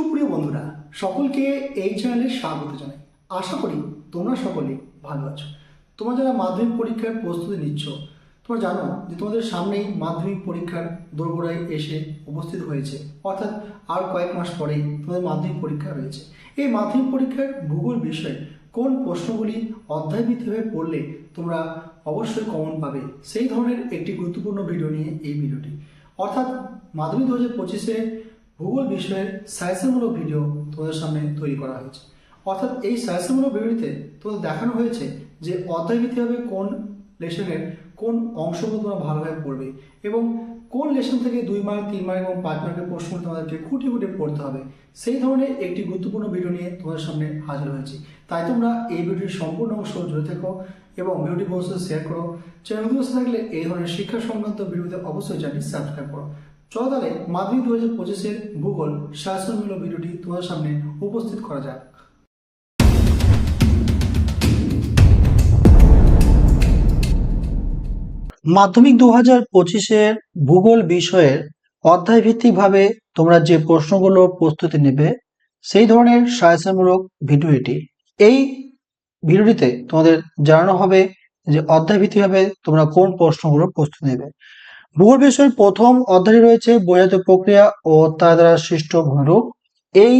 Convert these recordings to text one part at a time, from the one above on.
সুপ্রিয় বন্ধুরা, সকলকে এই চ্যানেলে স্বাগত জানাই। আশা করি তোমরা সকলে ভালো আছো। তোমরা যারা মাধ্যমিক পরীক্ষার প্রস্তুতি নিচ্ছ, তোমরা জানো যে তোমাদের সামনেই মাধ্যমিক পরীক্ষার দোরগোড়ায় এসে উপস্থিত হয়েছে। অর্থাৎ আর কয়েক মাস পরেই তোমাদের মাধ্যমিক পরীক্ষা রয়েছে। এই মাধ্যমিক পরীক্ষার ভূগোল বিষয়ে কোন প্রশ্নগুলি অধ্যায়ভিত্তিকভাবে পড়লে তোমরা অবশ্যই কমন পাবে, সেই ধরনের একটি গুরুত্বপূর্ণ ভিডিও নিয়ে এই ভিডিওটি অর্থাৎ মাধ্যমিক দু হাজার পঁচিশে ভূগোল বিষয়ের সায়াসেমূলক ভিডিও তোমাদের সামনে তৈরি করা হয়েছে। অর্থাৎ এই সায়াসেমূলক ভিডিওতে তোমাদের দেখানো হয়েছে যে অধ্যায়ভিত্তিকভাবে কোন লেসনের কোন অংশগুলো তোমরা ভালোভাবে পড়বে এবং কোন লেসন থেকে দুই মার্ক, তিন মার্ক এবং পাঁচ মার্কের প্রশ্ন তোমাদেরকে খুঁটি খুঁটি পড়তে হবে। সেই ধরনের একটি গুরুত্বপূর্ণ ভিডিও নিয়ে তোমাদের সামনে হাজির হয়েছি। তাই তোমরা এই ভিডিওটির সম্পূর্ণ অংশ জুড়ে থেকো এবং ভিডিওটি বন্ধুদের শেয়ার করো। চ্যানেলটি বসে থাকলে এই ধরনের শিক্ষা সংক্রান্ত ভিডিওতে অবশ্যই চ্যানেলটি সাবস্ক্রাইব করো। চলো তাহলে মাধ্যমিক দু হাজার পঁচিশের ভূগোল শাসনমূলক ভিডিওটি তোমাদের সামনে উপস্থিত করা যাক। মাধ্যমিক দু হাজার পঁচিশের ভূগোল বিষয়ের অধ্যায় ভিত্তিকভাবে তোমরা যে প্রশ্নগুলো প্রস্তুতি নেবে, সেই ধরনের সহায়তামূলক ভিডিও এটি। এই ভিডিওটিতে তোমাদের জানানো হবে যে অধ্যায় ভিত্তিকভাবে তোমরা কোন প্রশ্নগুলো প্রস্তুতি নেবে। বিষয়ের প্রথম অধ্যায় রয়েছে বৈজাত প্রক্রিয়া ও তার দ্বারা সৃষ্ট ভূরূপ এই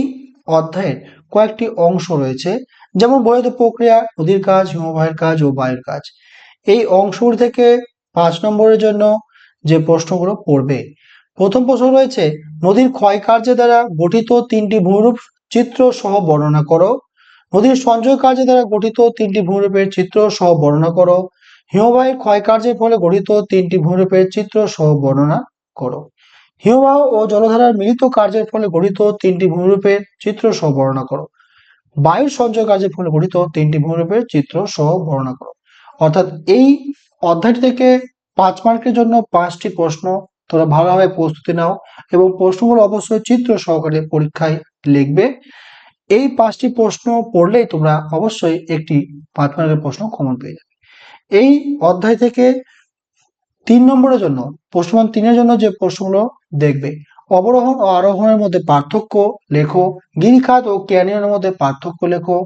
অধ্যায়ের কয়েকটি অংশ রয়েছে, যেমন বৈজাত প্রক্রিয়া, নদীর কাজ, হিমবাহের কাজ ও বায়ুর কাজ। এই অংশগুলি থেকে পাঁচ নম্বরের জন্য যে প্রশ্নগুলো পড়বে, প্রথম প্রশ্ন রয়েছে, নদীর ক্ষয়কার্যের দ্বারা গঠিত তিনটি ভূরূপ চিত্র সহ বর্ণনা করো। নদীর সঞ্চয় কার্যের দ্বারা গঠিত তিনটি ভূরূপের চিত্র সহ বর্ণনা করো। হিমবাহের ক্ষয়কার্যের ফলে গঠিত তিনটি ভূরূপের চিত্র সহ বর্ণনা করো। হিমবাহ ও জলধারার মিলিত কার্যের ফলে গঠিত তিনটি ভূরূপের চিত্র সহ বর্ণনা করো। বায়ুর সঞ্চয় কার্যের ফলে গঠিত তিনটি ভূরূপের চিত্র সহ বর্ণনা করো। অর্থাৎ এই অধ্যায়টি থেকে পাঁচ মার্কের জন্য পাঁচটি প্রশ্ন তোমরা ভালোভাবে প্রস্তুতি নাও এবং প্রশ্নগুলো অবশ্যই চিত্র সহকারে পরীক্ষায় লিখবে। এই পাঁচটি প্রশ্ন পড়লেই তোমরা অবশ্যই একটি পাঁচ মার্কের প্রশ্ন কমন পেয়ে যাবে। এই অধ্যায় থেকে তিন নম্বরের জন্য, প্রশ্নমান তিনের জন্য যে প্রশ্নগুলো দেখবে, অবরোহণ ও আরোহণের মধ্যে পার্থক্য লেখো, গিরিখাত ও ক্যানিয়নের মধ্যে পার্থক্য লেখো।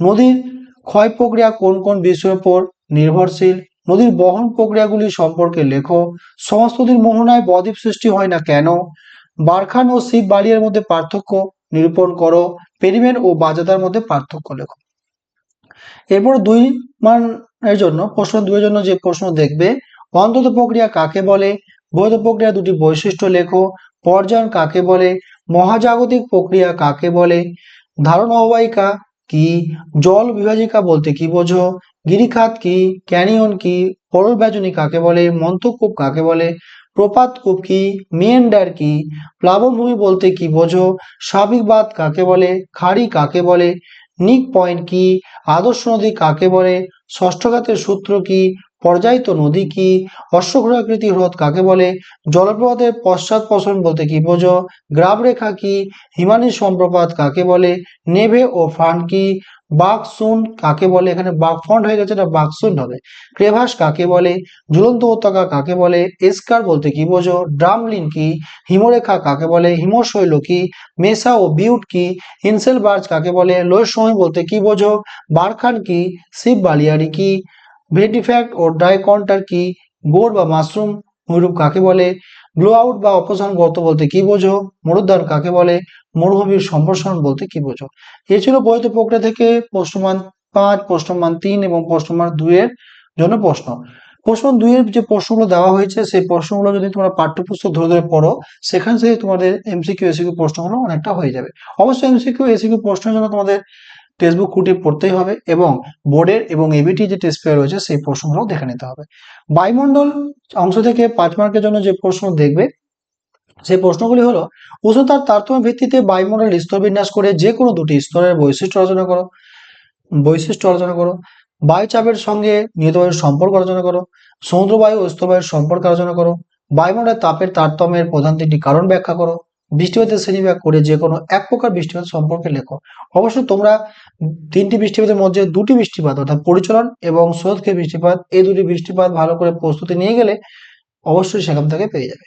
নদীর ক্ষয় প্রক্রিয়া কোন কোন বিষয়ের উপর নির্ভরশীল? নদীর বহন প্রক্রিয়াগুলি সম্পর্কে লেখো। সমস্ত নদীর মোহনায় বদ্বীপ সৃষ্টি হয় না কেন? বারখান ও শিব বালিয়ার মধ্যে পার্থক্য নিরূপণ করো। পেরিমেন ও বাজাদার মধ্যে পার্থক্য লেখো। এরপর দুই মানের জন্য, প্রশ্ন দুইয়ের জন্য যে প্রশ্ন দেখবে, অন্তত প্রক্রিয়া কাকে বলে? বৈধ প্রক্রিয়া দুটি বৈশিষ্ট্য লেখো। পর্যায়ন কাকে বলে? মহাজাগতিক প্রক্রিয়া কাকে বলে? ধারণ অববাহিকা কি? জল বিভাজিকা বলতে কি বোঝো? গিরিখাত কি? ক্যানিয়ন কি? পরল ব্যজনী কাকে বলে? মন্তকূপ কাকে বলে? প্রপাত কূপ কি? মেন্ডার কি? প্লাবনভূমি বলতে কি বোঝো? সাবিকবাদ কাকে বলে? খাড়ি কাকে বলে? নিক পয়েন্ট কি? আদর্শ নদী কাকে বলে? ষষ্ঠঘাতের সূত্র কি? পর্যায়িত নদী কি অশ্বঘোরাকৃতি হ্রদ কাকে বলে? জলপ্রপাতের পশ্চাৎ পসরণ বলতে কি বোঝো? গ্রাবরেখা কি? হিমানী সম্প্রপাত কাকে বলে? নেভে ও ফান কি? বাকসুন কাকে বলে? এখানে বাক ফন্ড হয়ে গেছে, এটা বাকসুন হবে। ক্রেভাস কাকে বলে? ঝুলন্ত উপত্যকা কাকে বলে? এসকার বলতে কি বোঝো? ড্রামলিন কি? হিমরেখা কাকে বলে? হিমশৈল কি? মেসা ও বিউট কি? হিনসেল বার্জ কাকে বলে? লোয়ের সময় বলতে কি বোঝো? বারখান কি? শিব বালিয়ারি কি? ভেটিফ্যাক্ট ও ড্রাইকন্টার কি গোড় বা মাশরুম ময়ূরূপ কাকে বলে? ব্লো আউট বা অপসারণ গর্ত বলতে কি বোঝো? মরুদ্যান কাকে বলে? মরুভূমির সম্প্রসারণ বলতে কি বোঝো? এ ছিল বৈধ প্রক্রিয়া থেকে প্রশ্নমান পাঁচ, প্রশ্নমান তিন এবং প্রশ্নমান দুইয়ের জন্য প্রশ্ন। প্রশ্ন দুইয়ের যে প্রশ্নগুলো দেওয়া হয়েছে, সেই প্রশ্নগুলো যদি তোমরা পাঠ্যপুস্তক ধরে ধরে পড়ো, সেখান থেকে তোমাদের এমসিকিউ এসিকিউ প্রশ্নগুলো অনেকটা হয়ে যাবে। অবশ্যই এমসিকিউ এসিকিউ প্রশ্নের জন্য তোমাদের টেক্সটবুক খুঁটিয়ে পড়তেই হবে এবং বোর্ডের এবং এবিটি যে টেস্ট পেয়ার রয়েছে সেই প্রশ্নগুলো দেখে নিতে হবে। বায়ুমণ্ডল অংশ থেকে পাঁচ মার্কের জন্য যে প্রশ্ন দেখবে, সেই প্রশ্নগুলি হলো উষ্ণতার তারতম্য ভিত্তিতে বায়ুমণ্ডল স্তর বিন্যাস করে যে কোনো দুটি স্তরের বৈশিষ্ট্য আলোচনা করো। বৈশিষ্ট্য আলোচনা করো। বায়ুচাপের সঙ্গে নিহত বায়ুর সম্পর্ক আলোচনা করো। সমুদ্র বায়ু ও স্থলবায়ুর সম্পর্ক আলোচনা করো। বায়ুমণ্ডলের তাপের তারতম্যের প্রধান তিনটি কারণ ব্যাখ্যা করো। বৃষ্টিপাতের শ্রেণীবিভাগ করে যে কোনো এক প্রকার বৃষ্টিপাত সম্পর্কে লেখো। অবশ্যই তোমরা তিনটি বৃষ্টিপাতের মধ্যে দুটি বৃষ্টিপাত, অর্থাৎ পরিচলন এবং স্রোতকে বৃষ্টিপাত, এই দুটি বৃষ্টিপাত ভালো করে প্রস্তুতি নিয়ে গেলে অবশ্যই সেখান থেকে পেয়ে যাবে।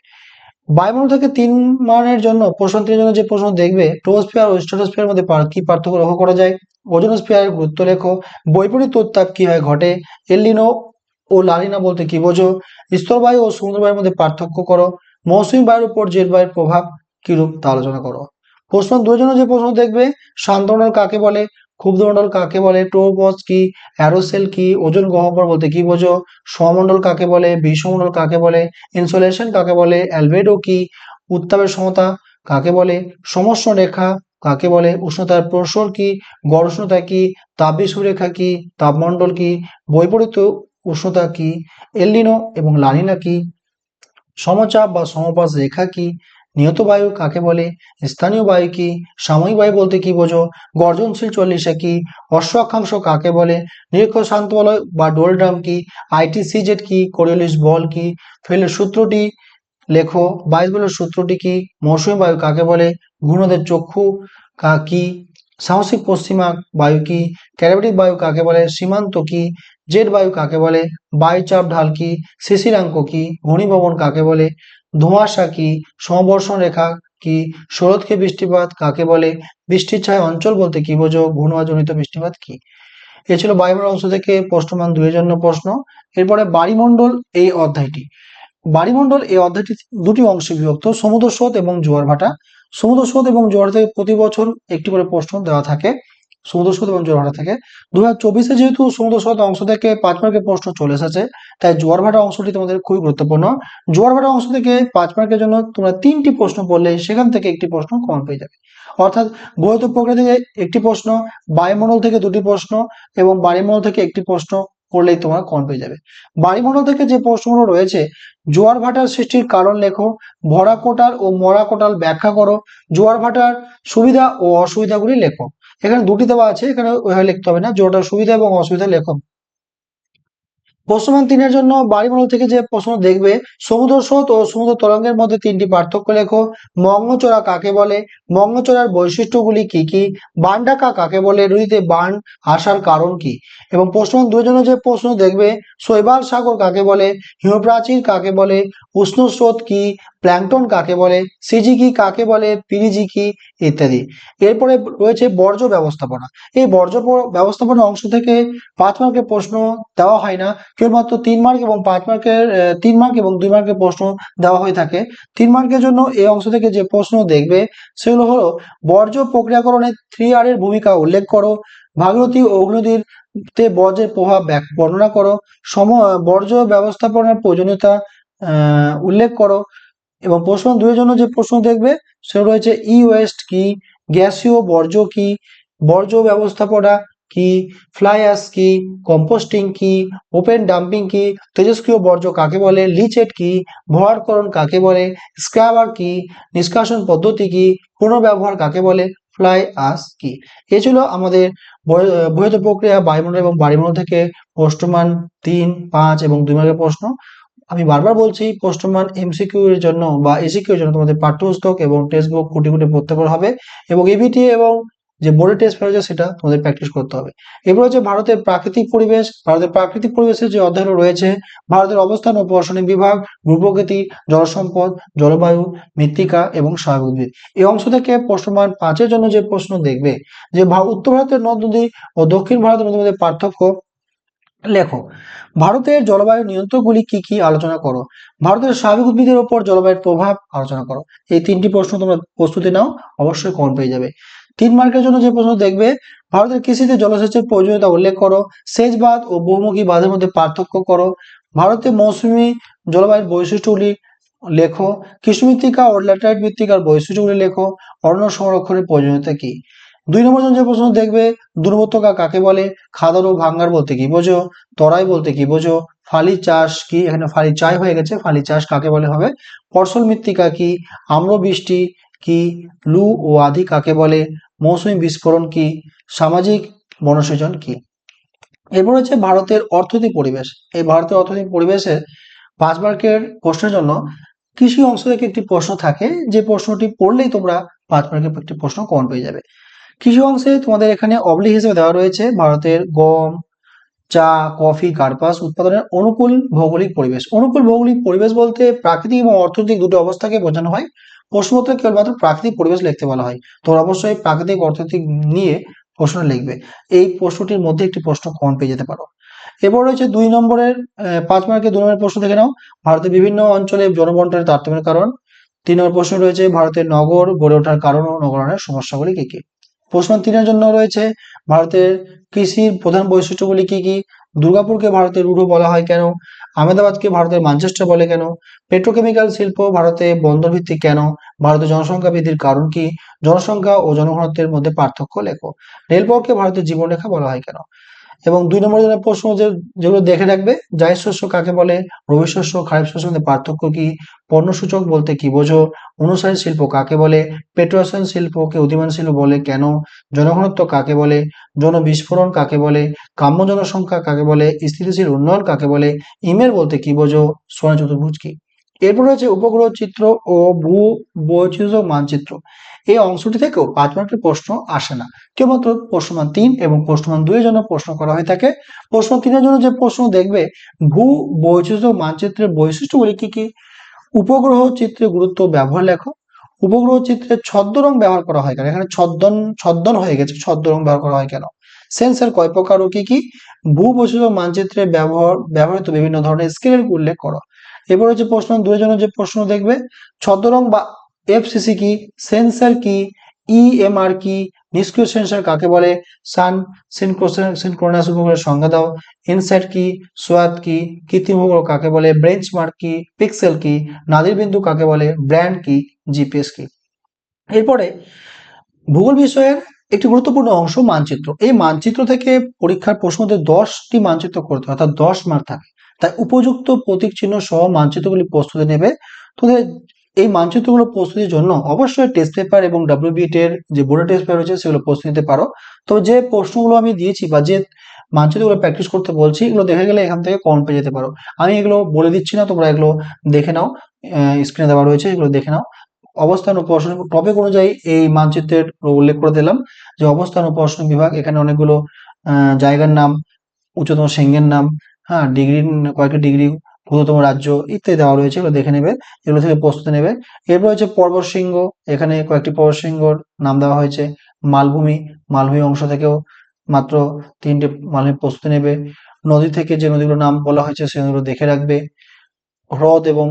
বায়ুমণ্ডল থেকে তিন মানের জন্য প্রশ্ন তিনের জন্য যে প্রশ্ন দেখবে ট্রোস্ফিয়ার ও স্ট্রাটোস্ফিয়ার মধ্যে কি পার্থক্য লক্ষ্য করা যায়? ওজোনোস্ফিয়ারের গুরুত্ব লেখো। বৈপরীত উত্তাপ কি হয় ঘটে? এলিনো ও লালিনা বলতে কি বোঝো? স্থলবায়ু ও সমুদ্রবায়ুর মধ্যে পার্থক্য করো। মৌসুমী বায়ুর উপর জলবায়ুর প্রভাব কিরূপ তা আলোচনা করো। প্রশ্ন দুই জন্য যে প্রশ্ন দেখবে শান্তমণ্ডল কাকে বলে, ক্ষুব্ধমণ্ডল কাকে বলে ট্রোপস কি, অ্যারোসেল কি, ওজন গহ্বর বলতে কি বোঝো, সমমণ্ডল কাকে বলে বিশ্বমণ্ডল কাকে বলে, ইনসোলেশন কাকে বলে, অ্যালবেডো কি, উত্তাপের সমতা কাকে বলে সমস্ত রেখা কাকে বলে, উষ্ণতার প্রসর কি, গড় উষ্ণতা কি তাপবিষুব রেখা কি, তাপমণ্ডল কি বৈপরীত্য উষ্ণতা কি এলিনো এবং লানিনা কি, সমচাপ বা সমপাস রেখা কি নিয়ত বায়ু কাকে বলে? স্থানীয় বায়ু কি? সাময়িক বায়ু বলতে কি বোঝো? গর্জনশীল চল্লিশে কি? অশ্ব অক্ষাংশ কাকে বলে? নিরক্ষ শান্ত বলয় বা ডোলড্রাম কি? আইটি সিজেট কি? কোরিওলিস বল কি? ফেলের সূত্রটি লেখো। বায়ু বলের সূত্রটি কি? মৌসুমী বায়ু কাকে বলে? ঘূর্ণদের চক্ষু কা কি? সাহসিক পশ্চিমা বায়ু কি? ক্যারাবেটিক বায়ু কাকে বলে? সীমান্ত কি? জেট বায়ু কাকে বলে? বায়ুচাপ ঢাল কি? শিশিরাঙ্ক কি? ঘনীভবন কাকে বলে? ধোঁয়াশা কি? সমবর্ষণ রেখা কি? শরৎকে বৃষ্টিপাত কাকে বলে? বৃষ্টির ছায় অঞ্চল বলতে কি বোঝো? ঘূর্ণাজনিত বৃষ্টিপাত কি? এ ছিল বায়ুমণ্ডল অংশ থেকে প্রশ্নমান দুইয়ের জন্য প্রশ্ন। এরপরে বাড়িমণ্ডল এই অধ্যায়টি। বাড়িমণ্ডল এই অধ্যায়টি দুটি অংশে বিভক্ত, সমুদ্র স্রোত এবং জোয়ার ভাটা। সমুদ্র স্রোত এবং জোয়ার থেকে প্রতি বছর একটি করে প্রশ্ন দেওয়া থাকে। সমুদ্র স্রোত এবং জোয়ার ভাটা থেকে। দু হাজার চব্বিশে যেহেতু সমুদ্র স্রোত অংশ থেকে পাঁচ মার্কের প্রশ্ন চলে এসেছে, তাই জোয়ার ভাটা অংশটি তোমাদের খুবই গুরুত্বপূর্ণ। জোয়ার ভাটা অংশ থেকে পাঁচ মার্কের জন্য তোমরা তিনটি প্রশ্ন পড়লে সেখান থেকে একটি প্রশ্ন কমন পেয়ে যাবে। অর্থাৎ বৈধ প্রক্রিয়া থেকে একটি প্রশ্ন, বায়ুমণ্ডল থেকে দুটি প্রশ্ন এবং বায়ুমণ্ডল থেকে একটি প্রশ্ন করলেই তোমার কমন পেয়ে যাবে। বায়ুমণ্ডল থেকে যে প্রশ্নগুলো রয়েছে, জোয়ার ভাটার সৃষ্টির কারণ লেখো, ভরা কোটাল ও মরা কোটাল ব্যাখ্যা করো, জোয়ার ভাটার সুবিধা ও অসুবিধাগুলি লেখো। এখানে দুটি দেওয়া আছে, এখানে লিখতে হবে না, জোয়ারটার সুবিধা এবং অসুবিধা লেখো। প্রশ্নমান তিনের জন্য বাড়িমণ্ডল থেকে যে প্রশ্ন দেখবে, সমুদ্র স্রোত ও সমুদ্র তরঙ্গের মধ্যে তিনটি পার্থক্য লেখো। মগ্নচোরা কাকে বলে? মগ্নচোরার বৈশিষ্ট্যগুলি কি কি? বান ডাকা কাকে বলে? নদীতে বান আসার কারণ কি? এবং প্রশ্নমান দুই জন্য যে প্রশ্ন দেখবে, শৈবাল সাগর কাকে বলে? হিমপ্রাচীর কাকে বলে? উষ্ণ স্রোত কি? প্ল্যাংটন কাকে বলে? সিজি কি কাকে বলে? পিরিজি কি ইত্যাদি। এরপরে রয়েছে বর্জ্য ব্যবস্থাপনা। এই বর্জ্য ব্যবস্থাপনা অংশ থেকে পাঁচ প্রশ্ন দেওয়া হয় না। কেবলমাত্র তিন মার্ক এবং পাঁচ মার্কের তিন মার্ক এবং দুই মার্কের প্রশ্ন দেওয়া হয়ে থাকে। তিন মার্কের জন্য এই অংশ থেকে যে প্রশ্ন দেখবে সেগুলো হলো বর্জ্য প্রক্রিয়াকরণে থ্রি আর এর ভূমিকা উল্লেখ করো, ভাগীরথী অগ্নদীর তে বর্জ্যের প্রভাব বর্ণনা করো, সম, বর্জ্য ব্যবস্থাপনার প্রয়োজনীয়তা উল্লেখ করো, এবং প্রশ্ন দুইয়ের জন্য যে প্রশ্ন দেখবে সেটা রয়েছে ই ওয়েস্ট কি, গ্যাসীয় বর্জ্য কি, বর্জ্য ব্যবস্থাপনা কি ফ্লাই অ্যাশ কি কম্পোস্টিং কি ওপেন ডাম্পিং কি, তেজস্ক্রিয় বর্জ্য কাকে বলে লিচেট কি, ভরাটকরণ কাকে বলে স্ক্রাবার কি, নিষ্কাশন পদ্ধতি কি, পুনর্ব্যবহার কাকে বলে ফ্লাই আস কি। এ ছিল আমাদের বৈ- বৈধ প্রক্রিয়া বায়ুমণ্ডল এবং বায়ুমণ্ডল থেকে প্রশ্নমান তিন, পাঁচ এবং দুই মার্কের প্রশ্ন। আমি বারবার বলছি, প্রশ্নমান এমসিকিউ এর জন্য বা এসিকিউ এর জন্য তোমাদের পাঠ্যপুস্তক এবং টেক্সট বুক খুঁটি খুঁটি পড়তে হবে এবং এবিটি এবং যে বোর্ডের টেস্ট রয়েছে সেটা তোমাদের প্র্যাকটিস করতে হবে। এবার হচ্ছে ভারতের প্রাকৃতিক পরিবেশ, ভারতের প্রাকৃতিক পরিবেশের যে অধ্যায়গুলো রয়েছে, ভারতের অবস্থান ও প্রশাসনিক বিভাগ, ভূপ্রকৃতি, জলসম্পদ, জলবায়ু, মৃত্তিকা এবং স্বাভাবিক উদ্ভিদ। এই অংশ থেকে প্রশ্নমান পাঁচের জন্য যে প্রশ্ন দেখবে, যে উত্তর ভারতের নদ নদী ও দক্ষিণ ভারতের নদীর মধ্যে পার্থক্য লেখো। ভারতের জলবায়ু নিয়ন্ত্রকগুলি কি কি আলোচনা করো? ভারতের স্বাভাবিক উদ্ভিদের উপর জলবায়ুর প্রভাব আলোচনা করো। এই তিনটি প্রশ্ন তোমরা প্রস্তুতি নাও, অবশ্যই কম পেয়ে যাবে। তিন মার্কের জন্য যে প্রশ্ন দেখবে, ভারতের কৃষিতে জলসেচের প্রয়োজনীয়তা উল্লেখ করো সেচ বাঁধ ও বহুমুখী বাঁধের মধ্যে পার্থক্য করো, ভারতে মৌসুমী জলবায়ুর বৈশিষ্ট্যগুলি লেখো কৃষি মৃত্তিকা ও ল্যাটারাইট মৃত্তিকার বৈশিষ্ট্যগুলি লেখো, অরণ্য সংরক্ষণের প্রয়োজনীয়তা কি? দুই নম্বর জন যে প্রশ্ন দেখবে দুর্বৃত্তকা কাকে বলে খাদর ও ভাঙ্গার বলতে কি বোঝো, তরাই বলতে কি বোঝো, ফালি চাষ কি, এখানে ফালি চাই হয়ে গেছে, ফালি চাষ কাকে বলে হবে, ফসল মৃত্তিকা কি আম্র বৃষ্টি কি, লু ও আদি কাকে বলে মৌসুমী বিস্ফোরণ কি? সামাজিক বনসৃজন কি? এরপর হচ্ছে ভারতের অর্থনৈতিক পরিবেশ। এই ভারতের অর্থনৈতিক পরিবেশে পাঁচ মার্কের প্রশ্নের জন্য কৃষি অংশ থেকে একটি প্রশ্ন থাকে। যে প্রশ্নটি পড়লেই তোমরা পাঁচ মার্কের একটি প্রশ্ন কমন পেয়ে যাবে। কৃষি অংশে তোমাদের এখানে অবলিক হিসেবে দেওয়া রয়েছে ভারতের গম, চা, কফি, কার্পাস উৎপাদনের অনুকূল ভৌগোলিক পরিবেশ। অনুকূল ভৌগোলিক পরিবেশ বলতে প্রাকৃতিক এবং অর্থনৈতিক দুটো অবস্থাকে বোঝানো হয়। প্রশ্নপত্রে কেবলমাত্র প্রাকৃতিক পরিবেশ লিখতে বলা হয়। তোমরা অবশ্যই প্রাকৃতিক অর্থনৈতিক নিয়ে প্রশ্ন লিখবে। এই প্রশ্নটির মধ্যে একটি প্রশ্ন কমন পেয়ে যেতে পারো। এরপর রয়েছে দুই নম্বরের পাঁচ মার্কের দুই নম্বরের প্রশ্ন দেখে নাও। ভারতের বিভিন্ন অঞ্চলে জনবন্টনের তারতম্যের কারণ। তিন নম্বর প্রশ্ন রয়েছে, ভারতের নগর গড়ে ওঠার কারণ ও নগরায়নের সমস্যাগুলি কি কি? প্রশ্ন তিনের জন্য রয়েছে, ভারতের কৃষির প্রধান বৈশিষ্ট্যগুলি কি কি? দুর্গাপুরকে ভারতের রুডো বলা হয় কেন? আহমেদাবাদকে ভারতের মানচেস্টার বলে কেন? পেট্রোকেমিক্যাল শিল্প ভারতে বন্দর ভিত্তিক কেন? ভারতের জনসংখ্যা বৃদ্ধির কারণ কি? জনসংখ্যা ও জনঘনত্বের মধ্যে পার্থক্য লেখো। রেলপথকে ভারতের জীবনরেখা বলা হয় কেন? এবং দুই নম্বর জনের প্রশ্ন যে যেগুলো দেখে রাখবে জায়দ শস্য কাকে বলে, রবি শস্য খারিফ শস্যের মধ্যে পার্থক্য কি, পণ্যসূচক বলতে কি বোঝো, অনুসারী শিল্প কাকে বলে পেট্রোরসায়ন শিল্পকে উদীয়মান শিল্প বলে কেন, জনঘনত্ব কাকে বলে, জনবিস্ফোরণ কাকে বলে, কাম্য জনসংখ্যা কাকে বলে, স্থিতিশীল উন্নয়ন কাকে বলে, ইমেল বলতে কি বোঝো সোনা চতুর্ভুজ কি। এরপর রয়েছে উপগ্রহ চিত্র ও ভূ বৈচিত্র্য মানচিত্র। এই অংশটি থেকেও পাঁচ মার্কের প্রশ্ন আসে না। কেবলমাত্র প্রশ্নমান তিন এবং প্রশ্নমান দুইয়ের জন্য প্রশ্ন করা হয়ে থাকে। প্রশ্ন তিনের জন্য যে প্রশ্ন দেখবে, ভূ বৈচিত্র্য মানচিত্রের বৈশিষ্ট্যগুলি কি কি? উপগ্রহ চিত্রে গুরুত্ব ব্যবহার লেখো। উপগ্রহ চিত্রে ছদ্ম রং ব্যবহার করা হয় কেন? এখানে ছদ্মন ছদ্মন হয়ে গেছে, ছদ্ম রং ব্যবহার করা হয় কেন? সেন্সার কয় প্রকার ও কি কি? ভূ বৈচিত্র্য মানচিত্রে ব্যবহার, ব্যবহৃত বিভিন্ন ধরনের স্কেলের উল্লেখ করো। এরপর হচ্ছে প্রশ্ন দুয়ের জন্য যে প্রশ্ন দেখবে, ছদ্ম রং বা এফসিসি কি? সেন্সার কি? ইএমআর কি? নিষ্ক্রিয় সেন্সার কাকে বলে? সান সিনক্রোনাস উপগ্রহের সংজ্ঞা দাও। ইনসাইট কি? সোয়াত কি? কৃত্রিম উপগ্রহ কাকে বলে? ব্রেঞ্চ মার্ক কি? পিক্সেল কি? নাদির বিন্দু কাকে বলে? ব্র্যান্ড কি? জিপিএস কি? এরপরে ভূগোল বিষয়ের একটি গুরুত্বপূর্ণ অংশ মানচিত্র। এই মানচিত্র থেকে পরীক্ষার প্রশ্নতে দশটি মানচিত্র করতে হয়, অর্থাৎ দশ মার্ক থাকে। তাই উপযুক্ত প্রতীক চিহ্ন সহ মানচিত্রগুলি প্রস্তুতি নেবে। তোদের এই মানচিত্রগুলো প্রস্তুতির জন্য অবশ্যই টেস্ট পেপার এবং ডাব্লিউবিএট এর যে বোর্ডের টেস্ট পেপার রয়েছে সেগুলো প্রস্তুতি নিতে পারো। তো যে প্রশ্নগুলো আমি দিয়েছি বা যে মানচিত্রগুলো প্র্যাকটিস করতে বলছি, এগুলো দেখে গেলে এখান থেকে কম পেয়ে যেতে পারো। আমি এগুলো বলে দিচ্ছি না, তোমরা এগুলো দেখে নাও। স্ক্রিনে দেওয়া রয়েছে, এগুলো দেখে নাও। অবস্থান প্রশ্ন টপিক অনুযায়ী এই মানচিত্রের উল্লেখ করে দিলাম যে অবস্থান প্রশ্ন বিভাগ, এখানে অনেকগুলো জায়গার নাম, উচ্চতম সেঙ্গের নাম হ্যাঁ ডিগ্রি কয়েকটি ডিগ্রি ক্ষুদ্রতম রাজ্য ইত্যাদি দেওয়া রয়েছে, এগুলো দেখে নেবে এগুলো থেকে প্রস্তুতি নেবে এরপর হচ্ছে পর্বত শৃঙ্গ, এখানে কয়েকটি পর্বত শৃঙ্গর নাম দেওয়া হয়েছে। মালভূমি মালভূমি অংশ থেকেও মাত্র তিনটে মালভূমি প্রস্তুতি নেবে। নদী থেকে যে নদীগুলোর নাম বলা হয়েছে, সেই নদীগুলো দেখে রাখবে। হ্রদ এবং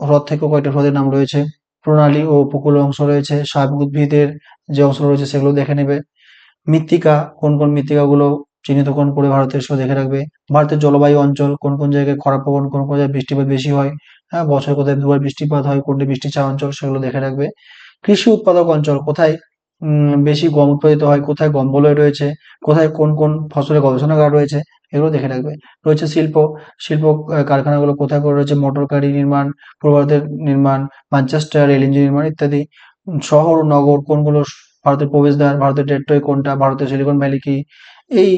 হ্রদ থেকেও কয়েকটা হ্রদের নাম রয়েছে। প্রণালী ও উপকূল অংশ রয়েছে স্বাভাবিক উদ্ভিদের যে অংশ রয়েছে, সেগুলো দেখে নেবে। মৃত্তিকা, কোন কোন মৃত্তিকাগুলো চিহ্নিতকরণ করে ভারতের সেগুলো দেখে রাখবে? ভারতের জলবায়ু অঞ্চল কোন কোন জায়গায় খরা প্রবণ কোন কোন জায়গায় বৃষ্টিপাত বেশি হয়? হ্যাঁ বছর কোথায় দুবার বৃষ্টিপাত হয় কোনটি বৃষ্টি চা অঞ্চল সেগুলো দেখে রাখবে। কৃষি উৎপাদক অঞ্চল কোথায় বেশি গম উৎপাদিত হয়, কোথায় গম বলয় রয়েছে, কোথায় কোন কোন ফসলের গবেষণাগার রয়েছে, এগুলো দেখে রাখবে। রয়েছে শিল্প শিল্প কারখানাগুলো কোথায় করে রয়েছে, মোটর গাড়ি নির্মাণ, পূর্ব ভারতের নির্মাণ ম্যানচেস্টার রেল ইঞ্জিন নির্মাণ ইত্যাদি। শহর, নগর, কোনগুলো ভারতের প্রবেশদ্বার, ভারতের টেট্রয় কোনটা, ভারতের সিলিকন ভ্যালি কি? এই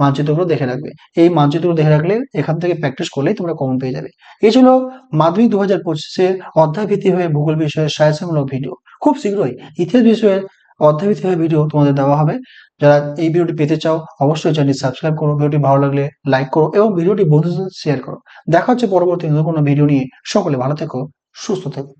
মানচিত্রগুলো দেখে রাখবে। এই মানচিত্রগুলো দেখে রাখলে এখান থেকে প্র্যাকটিস করলেই তোমরা কমন পেয়ে যাবে। এই ছিল মাধ্যমিক দু হাজার পঁচিশের অধ্যায় ভিত্তিক হয়ে ভূগোল বিষয়ের সাহায্যমূলক ভিডিও খুব শীঘ্রই ইতিহাস বিষয়ের অধ্যায় ভিত্তিক হয়ে ভিডিও তোমাদের দেওয়া হবে। যারা এই ভিডিওটি পেতে চাও, অবশ্যই চ্যানেলটি সাবস্ক্রাইব করো ভিডিওটি ভালো লাগলে লাইক করো এবং ভিডিওটি বন্ধুদের শেয়ার করো। দেখা হচ্ছে পরবর্তী কোনো ভিডিও নিয়ে। সকলে ভালো থেকো, সুস্থ থেকো।